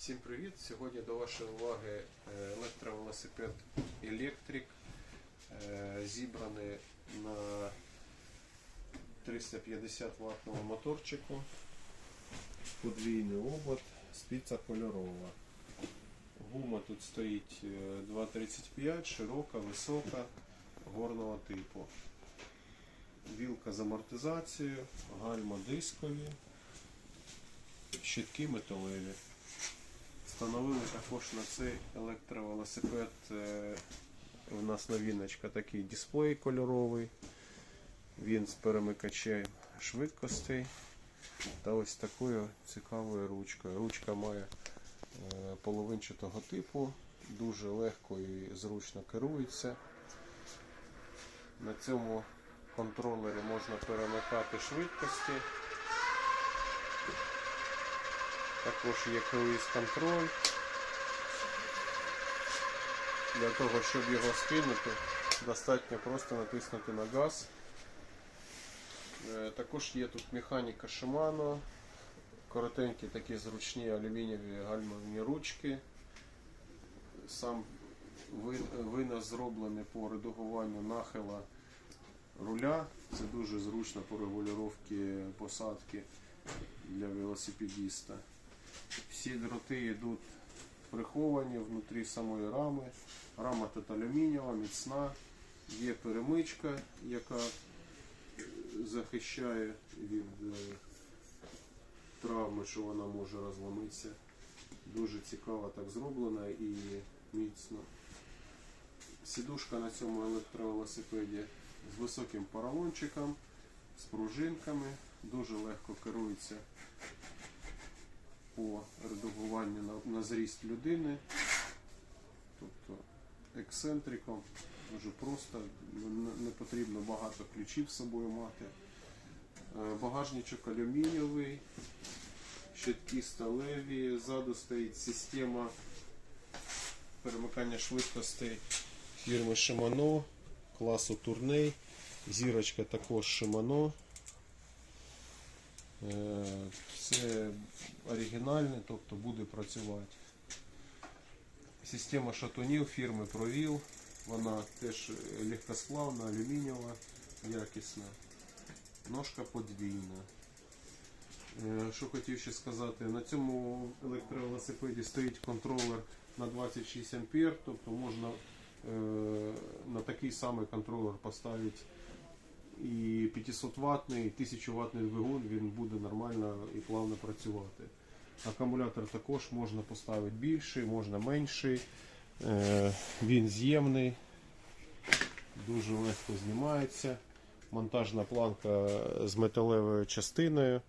Всім привіт! Сьогодні до вашої уваги е, електровелосипед Electric, е, зібраний на 350 ваттному моторчику, подвійний обод, спіца кольорова. Гума тут стоїть е, 2,35, широка, висока, горного типу. Вілка з амортизацією, гальма дискові, щитки металеві. Встановили також на цей електровелосипед. е, У нас новіночка такий дисплей кольоровий. Він з перемикачем швидкостей та ось такою цікавою ручкою. Ручка має е, половинчатого типу, дуже легко і зручно керується. На цьому контролері можна перемикати швидкості. Також є круїз контроль. Для того, щоб його скинути, достатньо просто натиснути на газ. Е, Також є тут механіка Shimano, коротенькі такі зручні алюмінієві гальмові ручки. Сам ви- винос зроблений по редагуванню нахила руля. Це дуже зручно по регулювання посадки для велосипедиста. Всі дроти йдуть приховані внутрі самої рами. Рама тут алюмінієва, міцна. Є перемичка, яка захищає від е, травми, що вона може розламитися. Дуже цікаво так зроблена і міцно. Сідушка на цьому електровелосипеді з високим поролончиком, з пружинками, дуже легко керується по редагуванню на, на зріст людини. Тобто ексцентриком дуже просто, не, потрібно багато ключів з собою мати. Е, Багажничок алюмінієвий, щитки сталеві, ззаду стоїть система перемикання швидкостей фірми Shimano, класу Tourney. Зірочка також Shimano. Е, Це оригінальне, тобто буде працювати. Система шатунів фірми Провіл. Вона теж легкосплавна, алюмінієва, якісна. Ножка подвійна. Е, Що хотів ще сказати, на цьому електровелосипеді стоїть контролер на 26 ампер, тобто можна е, на такий самий контролер поставити і 500 ваттний, і 1000 ваттний двигун, він буде нормально і плавно працювати. Акумулятор також можна поставити більший, можна менший. Е, Він з'ємний, дуже легко знімається. Монтажна планка з металевою частиною.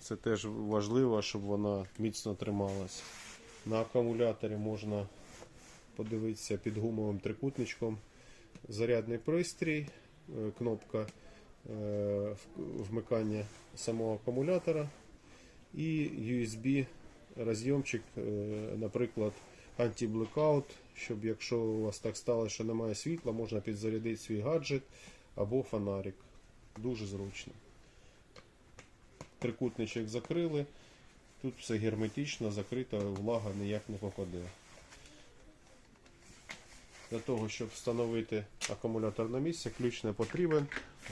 Це теж важливо, щоб вона міцно трималась. На акумуляторі можна подивитися під гумовим трикутничком. Зарядний пристрій, кнопка е, вмикання самого акумулятора і USB розйомчик, е, наприклад, анті-блекаут, щоб якщо у вас так сталося, що немає світла, можна підзарядити свій гаджет або фонарик. Дуже зручно. Трикутничок закрили. Тут все герметично, закрито, влага ніяк не попаде. Для того, щоб встановити акумулятор на місце, ключ не потрібен.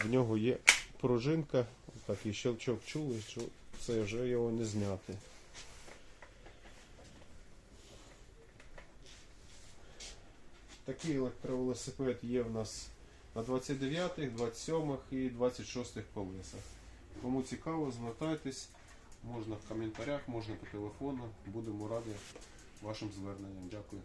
В нього є пружинка, такий щелчок чули, що це вже його не зняти. Такий електровелосипед є в нас на 29, 27 і 26 колесах. Кому цікаво, звертайтесь, можна в коментарях, можна по телефону. Будемо раді вашим зверненням. Дякую.